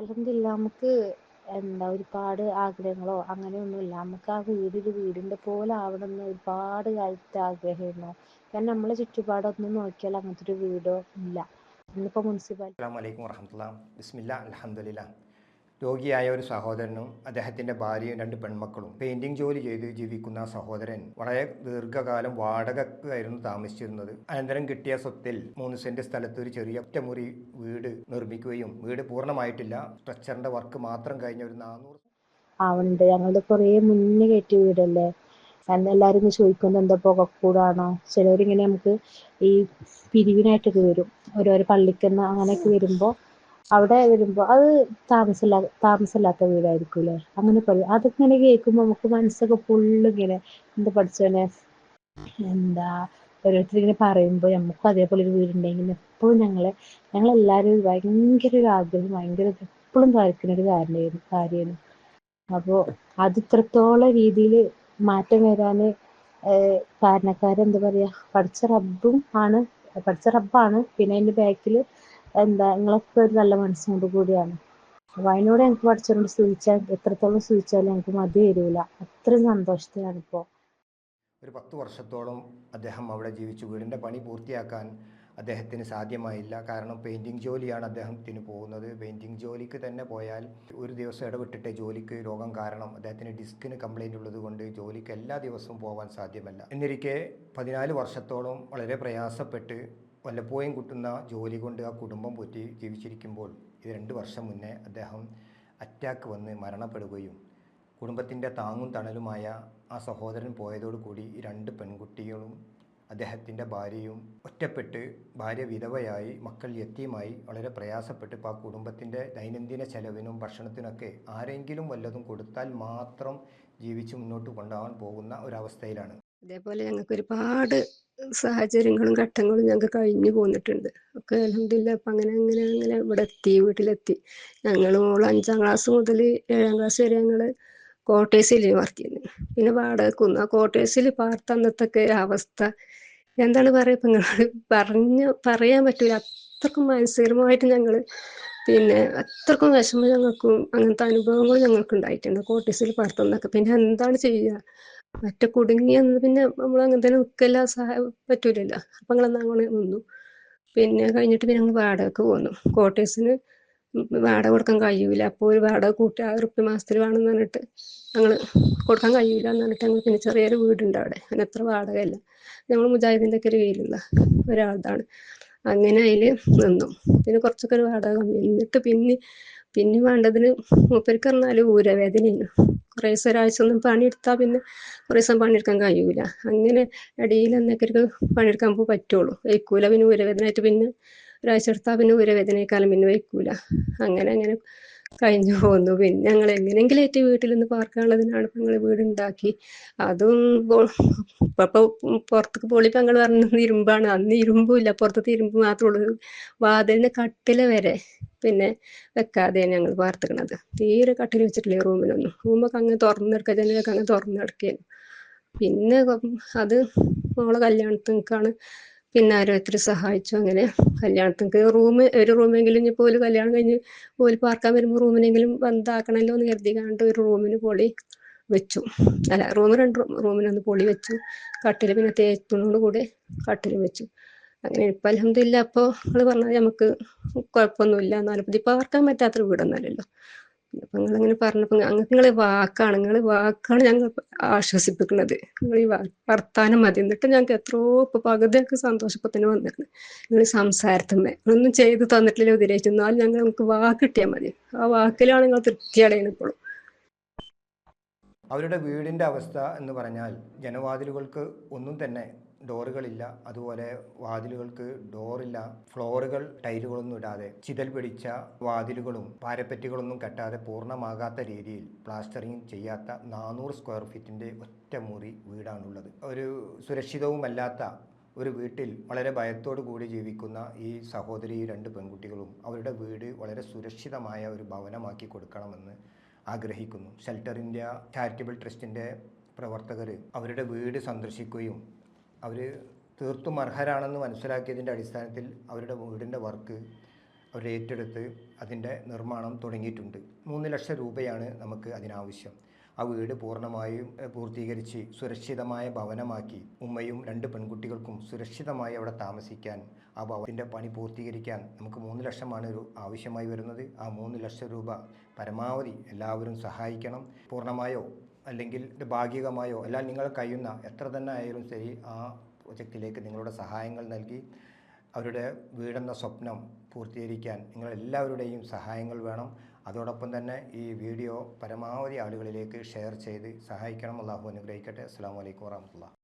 അൽഹംദുലില്ല നമുക്ക് എന്താ ഒരുപാട് ആഗ്രഹങ്ങളോ അങ്ങനെയൊന്നുമില്ല. നമുക്ക് ആ വീട് ഒരു വീടിന്റെ പോലെ ആവണമെന്ന് ഒരുപാട് കാലത്തെ ആഗ്രഹമായിരുന്നു കാരണം നമ്മളെ ചുറ്റുപാടൊന്നും നോക്കിയാൽ അങ്ങനത്തെ ഒരു വീടോ ഇല്ല. ഇന്നിപ്പോൾ മുനിസിപ്പാലിറ്റി അസ്സാം വലൈക്കും വർഹമത്തുള്ള ബിസ്മില്ല അലഹമുല്ല രോഗിയായ ഒരു സഹോദരനും അദ്ദേഹത്തിന്റെ ഭാര്യയും രണ്ട് പെൺമക്കളും പെയിന്റിംഗ് ജോലി ചെയ്ത് ജീവിക്കുന്ന സഹോദരൻ വളരെ ദീർഘകാലം വാടകക്കായിരുന്നു താമസിച്ചിരുന്നത്. അനന്തരം കിട്ടിയ സ്വത്തിൽ മൂന്ന് സെന്റ് സ്ഥലത്ത് ഒരു ചെറിയ ഒറ്റമുറി വീട് നിർമ്മിക്കുകയും വീട് പൂർണമായിട്ടില്ല. സ്ട്രക്ചറിന്റെ വർക്ക് മാത്രം കഴിഞ്ഞ ഒരു നാനൂറ് ആവുന്നുണ്ട് ഞങ്ങളുടെ കുറേ മുന്നേ കയറ്റിയ വീടല്ലേ? എന്നെല്ലാവരും ചോദിക്കുന്നത് എന്താ പുകക്കൂടാണോ? ചിലവരിങ്ങനെ നമുക്ക് ഈ പിരിവിനായിട്ടൊക്കെ വരും. ഓരോരോ പള്ളിക്കെന്ന് അങ്ങനെയൊക്കെ വരുമ്പോൾ അവിടെ വരുമ്പോൾ അത് താമസമില്ല താമസമില്ലാത്ത വീടായിരിക്കും അങ്ങനെ പറയും. അതിങ്ങനെ കേൾക്കുമ്പോ നമുക്ക് മനസ്സൊക്കെ ഫുള്ള് ഇങ്ങനെ എന്താ പഠിച്ചോനെ എന്താ ഓരോരുത്തർ ഇങ്ങനെ പറയുമ്പോൾ നമുക്ക് അതേപോലെ ഒരു വീടുണ്ടെങ്കിൽ എപ്പോഴും ഞങ്ങളെ ഞങ്ങളെല്ലാവരും ഭയങ്കര ഒരു ആഗ്രഹം ഭയങ്കര എപ്പോഴും കാണിക്കുന്ന ഒരു കാര്യമായിരുന്നു കാര്യമാണ്. അപ്പോൾ അത് ഇത്രത്തോളം രീതിയിൽ മാറ്റം വരാൻ കാരണക്കാരെന്താ പറയുക പഠിച്ച റബ്ബും ആണ് പഠിച്ച റബ്ബാണ്. പിന്നെ അതിന്റെ ബാക്കിൽ എന്താ നിങ്ങളൊക്കെ ഒരു നല്ല മനസ്സോട് കൂടിയാണ്. അപ്പൊ അതിനോട് ഞങ്ങൾക്ക് പഠിച്ചവരോട് സൂചിച്ചാൽ എത്രത്തോളം സൂചിച്ചാലും ഞങ്ങൾക്ക് മതി വരില്ല അത്രയും സന്തോഷത്തിലാണ് ഇപ്പോൾ ഒരു പത്ത് വർഷത്തോളം അദ്ദേഹം അവിടെ ജീവിച്ചു. വീടിന്റെ പണി പൂർത്തിയാക്കാൻ അദ്ദേഹത്തിന് സാധ്യമായില്ല. കാരണം പെയിന്റിങ് ജോലിയാണ് അദ്ദേഹത്തിന് പോകുന്നത്. പെയിന്റിങ് ജോലിക്ക് തന്നെ പോയാൽ ഒരു ദിവസം ഇടവിട്ടിട്ട് ജോലിക്ക് രോഗം കാരണം അദ്ദേഹത്തിന് ഡിസ്കിന് കംപ്ലൈന്റ് ഉള്ളത് കൊണ്ട് ജോലിക്ക് എല്ലാ ദിവസവും പോകാൻ സാധ്യമല്ല. എന്നിരിക്കെ പതിനാല് വർഷത്തോളം വളരെ പ്രയാസപ്പെട്ട് വല്ലപ്പോഴും കിട്ടുന്ന ജോലി കൊണ്ട് ആ കുടുംബം പോറ്റി ജീവിച്ചിരിക്കുമ്പോൾ ഇത് രണ്ട് വർഷം മുന്നേ അദ്ദേഹം അറ്റാക്ക് വന്ന് മരണപ്പെടുകയും കുടുംബത്തിന്റെ താങ്ങും തണലുമായ ആ സഹോദരൻ പോയതോടുകൂടി രണ്ട് പെൺകുട്ടികളും അദ്ദേഹത്തിന്റെ ഭാര്യയും ഒറ്റപ്പെട്ട് ഭാര്യ വിധവയായി മക്കൾ യത്തിയുമായി വളരെ പ്രയാസപ്പെട്ട് ഇപ്പോൾ ആ കുടുംബത്തിന്റെ ദൈനംദിന ചെലവിനും ഭക്ഷണത്തിനൊക്കെ ആരെങ്കിലും വല്ലതും കൊടുത്താൽ മാത്രം ജീവിച്ച് മുന്നോട്ട് കൊണ്ടുപോകാൻ പോകുന്ന ഒരവസ്ഥയിലാണ്. ഇതേപോലെ ഞങ്ങൾക്ക് ഒരുപാട് സാഹചര്യങ്ങളും ഘട്ടങ്ങളും ഞങ്ങൾക്ക് കഴിഞ്ഞു പോന്നിട്ടുണ്ട്. ഒക്കെ അലഹമില്ല അപ്പം അങ്ങനെ അങ്ങനെ അങ്ങനെ ഇവിടെ എത്തി വീട്ടിലെത്തി. ഞങ്ങൾ മോൾ അഞ്ചാം ക്ലാസ് മുതൽ ഏഴാം ക്ലാസ് വരെ ഞങ്ങൾ ക്വാർട്ടേഴ്സിൽ വർക്ക് ചെയ്യുന്നത് പിന്നെ വാടകക്കുന്നു ആ ക്വാർട്ടേഴ്സിൽ പാർത്ത അന്നത്തൊക്കെ അവസ്ഥ. എന്താണ് പറയുക ഇപ്പം നിങ്ങൾ പറഞ്ഞ് പറയാൻ പറ്റില്ല അത്രക്കും മാനസികമായിട്ട് ഞങ്ങൾ പിന്നെ അത്രക്കും വിഷമം ഞങ്ങൾക്കും അങ്ങനത്തെ അനുഭവങ്ങൾ ഞങ്ങൾക്ക് ഉണ്ടായിട്ടുണ്ട് കോട്ടീസിൽ പാർത്തുന്നൊക്കെ പിന്നെ എന്താണ് ചെയ്യുക മറ്റേ കുടുങ്ങിയെന്ന് പിന്നെ നമ്മൾ അങ്ങനെ തന്നെ നിൽക്കല്ല സഹായം പറ്റൂലല്ലോ. അപ്പം ഞങ്ങൾ അങ്ങനെ നിന്നു. പിന്നെ കഴിഞ്ഞിട്ട് പിന്നെ ഞങ്ങൾ വാടകയ്ക്ക് പോന്നു. കോട്ടേഴ്സിന് വാടക കൊടുക്കാൻ കഴിയൂല. അപ്പോൾ ഒരു വാടക കൂട്ടി ആ റുപ്യ മാസത്തിൽ വേണമെന്ന് പറഞ്ഞിട്ട് ഞങ്ങൾ കൊടുക്കാൻ കഴിയൂല എന്ന് പറഞ്ഞിട്ട് ഞങ്ങൾ പിന്നെ ചെറിയൊരു വീടുണ്ട് അവിടെ. അങ്ങനെ എത്ര വാടകയല്ല. ഞങ്ങൾ മുജാഹിദിന്റെ ഒക്കെ ഒരു കയ്യിലുള്ള ഒരാളാണ്. അങ്ങനെ അതിൽ നിന്നു. പിന്നെ കുറച്ചൊക്കെ ഒരു വാടക കമ്മി. എന്നിട്ട് പിന്നെ പിന്നെ വേണ്ടതിന് മൂപ്പർക്ക് പറഞ്ഞാൽ ഊരവേദനയാണ്. കുറേ ദിവസം ഒരാഴ്ച ഒന്നും പണിയെടുത്താൽ പിന്നെ കുറേ ദിവസം പണിയെടുക്കാൻ കഴിയൂല. അങ്ങനെ ഇടയിൽ എന്നൊക്കെ പണിയെടുക്കാൻ പറ്റുള്ളൂ. വയ്ക്കൂല പിന്നെ ഊരവേദനയായിട്ട് പിന്നെ ഒരാഴ്ച എടുത്താൽ പിന്നെ ഊരവേദനയെക്കാലം പിന്നെ വയ്ക്കൂല. അങ്ങനെ അങ്ങനെ കഴിഞ്ഞു പോന്നു. പിന്നെ ഞങ്ങൾ എങ്ങനെയെങ്കിലും ഏറ്റവും നിന്ന് പാർക്കാനുള്ളതിനാണ് ഞങ്ങൾ വീടുണ്ടാക്കി അതും ഇപ്പോൾ പുറത്തേക്ക് പൊളിപ്പം ഞങ്ങൾ പറഞ്ഞത് ഇരുമ്പാണ്. അന്ന് ഇരുമ്പും ഇല്ല. പുറത്തത്തെ ഇരുമ്പ് മാത്രമേ ഉള്ളൂ. വാതിലിന് കട്ടില വരെ പിന്നെ വെക്കാതെ ഞങ്ങൾ വാർത്തിക്കണത് തീരെ കട്ടിൽ വെച്ചിട്ടില്ല റൂമിലൊന്നും. റൂമൊക്കെ അങ്ങ് തുറന്നെടുക്കുക ജനലൊക്കെ അങ്ങ് തുറന്നെടുക്കുകയാണ് പിന്നെ അത് മോളെ കല്യാണത്തിനേക്കാണ് പിന്നെ ഓരോരുത്തർ സഹായിച്ചു അങ്ങനെ കല്യാണത്തിന് റൂം ഒരു റൂമെങ്കിലും ഇപ്പോൾ ഒരു കല്യാണം കഴിഞ്ഞ് ഓൽ പാർക്കാൻ വരുമ്പോൾ റൂമിനെങ്കിലും ബന്ധാക്കണമല്ലോ എന്ന് കരുതി കണ്ട് ഒരു റൂമിന് പൊളി വെച്ചു. അല്ല റൂം രണ്ട് റൂമിനൊന്ന് പൊളി വെച്ചു. കട്ടിൽ പിന്നെ തേച്ചോട് കൂടെ കട്ടിൽ വെച്ചു. അങ്ങനെ ഇപ്പം അലഹമില്ല അപ്പോൾ നിങ്ങൾ പറഞ്ഞാൽ നമുക്ക് കുഴപ്പമൊന്നുമില്ല എന്നാലും ഇത് പാർക്കാൻ പറ്റാത്തൊരു വീടൊന്നുമല്ലല്ലോ. അപ്പം നിങ്ങളിങ്ങനെ പറഞ്ഞപ്പോൾ അങ്ങനെ നിങ്ങൾ വാക്കാണ് നിങ്ങൾ വാക്കാണ് ഞങ്ങൾ ആശ്വസിപ്പിക്കുന്നത്. നിങ്ങൾ ഈ വർത്താനം മതി. എന്നിട്ട് ഞങ്ങൾക്ക് എത്രയോ ഇപ്പോൾ പകുതിയൊക്കെ സന്തോഷപ്പത്തിന് വന്നിരുന്നു നിങ്ങൾ സംസാരത്തിന്മേ ഒന്നും ചെയ്തു തന്നിട്ടില്ല ഉദ്ദേശിച്ചു എന്നാലും ഞങ്ങൾ നമുക്ക് വാക്ക് കിട്ടിയാൽ മതി. ആ വാക്കിലാണ് നിങ്ങൾ തൃപ്തിയടയുന്നത് ഇപ്പോഴും. അവരുടെ വീടിന്റെ അവസ്ഥ എന്ന് പറഞ്ഞാൽ ജനവാതിലുകൾക്ക് ഒന്നും തന്നെ ഡോറുകളില്ല. അതുപോലെ വാതിലുകൾക്ക് ഡോറില്ല. ഫ്ലോറുകൾ ടൈലുകളൊന്നും ഇടാതെ ചിതൽ പിടിച്ച വാതിലുകളും പാരപ്പറ്റുകളൊന്നും കെട്ടാതെ പൂർണമാകാത്ത രീതിയിൽ പ്ലാസ്റ്ററിങ് ചെയ്യാത്ത നാനൂറ് സ്ക്വയർ ഫീറ്റിന്റെ ഒറ്റ മുറി വീടാണുള്ളത്. ഒരു സുരക്ഷിതവുമല്ലാത്ത ഒരു വീട്ടിൽ വളരെ ഭയത്തോടു കൂടി ജീവിക്കുന്ന ഈ സഹോദരി രണ്ട് പെൺകുട്ടികളും അവരുടെ വീട് വളരെ സുരക്ഷിതമായ ഒരു ഭവനമാക്കി കൊടുക്കണമെന്ന് ആഗ്രഹിക്കുന്നു. ഷെൽട്ടർ ഇന്ത്യ ചാരിറ്റബിൾ ട്രസ്റ്റിന്റെ പ്രവർത്തകർ അവരുടെ വീട് സന്ദർശിക്കുകയും അവർ തീർത്തും അർഹരാണെന്ന് മനസ്സിലാക്കിയതിന്റെ അടിസ്ഥാനത്തിൽ അവരുടെ വീടിന്റെ വർക്ക് അവർ ഏറ്റെടുത്ത് അതിന്റെ നിർമ്മാണം തുടങ്ങിയിട്ടുണ്ട്. മൂന്ന് ലക്ഷം രൂപയാണ് നമുക്ക് അതിനാവശ്യം. ആ വീട് പൂർണമായും പൂർത്തീകരിച്ച് സുരക്ഷിതമായ ഭവനമാക്കി ഉമ്മയും രണ്ട് പെൺകുട്ടികൾക്കും സുരക്ഷിതമായി അവിടെ താമസിക്കാൻ ആ ഭവനത്തിന്റെ പണി പൂർത്തീകരിക്കാൻ നമുക്ക് മൂന്ന് ലക്ഷമാണ് ഒരു ആവശ്യമായി വരുന്നത്. ആ മൂന്ന് ലക്ഷം രൂപ പരമാവധി എല്ലാവരും സഹായിക്കണം. പൂർണമായോ? അല്ലെങ്കിൽ ഭാഗികമായോ അല്ല നിങ്ങൾ കഴിയുന്ന എത്ര തന്നെ ആയാലും ശരി ആ പ്രൊജക്റ്റിലേക്ക് നിങ്ങളുടെ സഹായങ്ങൾ നൽകി അവരുടെ വീടെന്ന സ്വപ്നം പൂർത്തീകരിക്കാൻ നിങ്ങളെല്ലാവരുടെയും സഹായങ്ങൾ വേണം. അതോടൊപ്പം തന്നെ ഈ വീഡിയോ പരമാവധി ആളുകളിലേക്ക് ഷെയർ ചെയ്ത് സഹായിക്കണം. അള്ളാഹു അനുഗ്രഹിക്കട്ടെ. അസ്സാം വലൈക്കും വാഹമത്തുള്ള